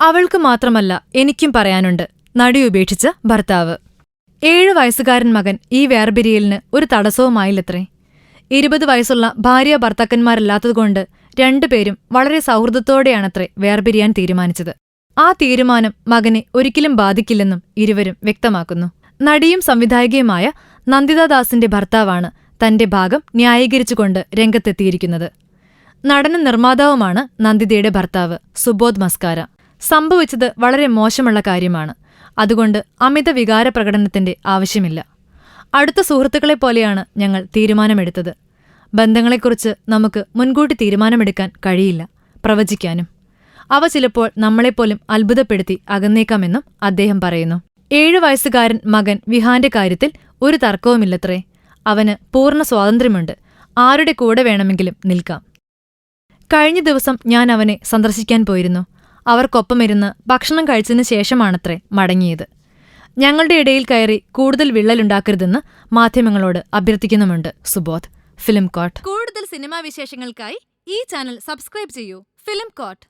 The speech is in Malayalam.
അവൾക്ക് മാത്രമല്ല എനിക്കും പറയാനുണ്ട്. നടി ഉപേക്ഷിച്ച ഭർത്താവ്. ഏഴു വയസ്സുകാരൻ മകൻ ഈ വേർപിരിയലിന് ഒരു തടസ്സവുമായില്ലത്രേ. ഇരുപത് വയസ്സുള്ള ഭാര്യ ഭർത്താക്കന്മാരല്ലാത്തതുകൊണ്ട് രണ്ടുപേരും വളരെ സൗഹൃദത്തോടെയാണത്രേ വേർപിരിയാൻ തീരുമാനിച്ചത്. ആ തീരുമാനം മകനെ ഒരിക്കലും ബാധിക്കില്ലെന്നും ഇരുവരും വ്യക്തമാക്കുന്നു. നടിയും സംവിധായകയുമായ നന്ദിതാദാസിന്റെ ഭർത്താവാണ് തന്റെ ഭാഗം ന്യായീകരിച്ചുകൊണ്ട് രംഗത്തെത്തിയിരിക്കുന്നത്. നടനും നിർമ്മാതാവുമാണ് നന്ദിതയുടെ ഭർത്താവ് സുബോധ് മസ്കാര. സംഭവിച്ചത് വളരെ മോശമുള്ള കാര്യമാണ്. അതുകൊണ്ട് അമിത വികാര പ്രകടനത്തിന്റെ ആവശ്യമില്ല. അടുത്ത സുഹൃത്തുക്കളെ പോലെയാണ് ഞങ്ങൾ തീരുമാനമെടുത്തത്. ബന്ധങ്ങളെക്കുറിച്ച് നമുക്ക് മുൻകൂട്ടി തീരുമാനമെടുക്കാൻ കഴിയില്ല പ്രവചിക്കാനും. അവ ചിലപ്പോൾ നമ്മളെപ്പോലും അത്ഭുതപ്പെടുത്തി അകന്നേക്കാമെന്നും അദ്ദേഹം പറയുന്നു. ഏഴു വയസ്സുകാരൻ മകൻ വിഹാന്റെ കാര്യത്തിൽ ഒരു തർക്കവുമില്ലത്രേ. അവന് പൂർണ സ്വാതന്ത്ര്യമുണ്ട്. ആരുടെ കൂടെ വേണമെങ്കിലും നിൽക്കാം. കഴിഞ്ഞ ദിവസം ഞാൻ അവനെ സന്ദർശിക്കാൻ പോയിരുന്നു. അവർക്കൊപ്പമിരുന്ന് ഭക്ഷണം കഴിച്ചതിന് ശേഷമാണത്രേ മടങ്ങിയത്. ഞങ്ങളുടെ ഇടയിൽ കയറി കൂടുതൽ വിള്ളലുണ്ടാക്കരുതെന്ന് മാധ്യമങ്ങളോട് അഭ്യർത്ഥിക്കുന്നുമുണ്ട് സുബോധ്. Film court. കൂടുതൽ സിനിമാ വിശേഷങ്ങൾക്കായി ഈ ചാനൽ സബ്സ്ക്രൈബ് ചെയ്യൂ. Film court.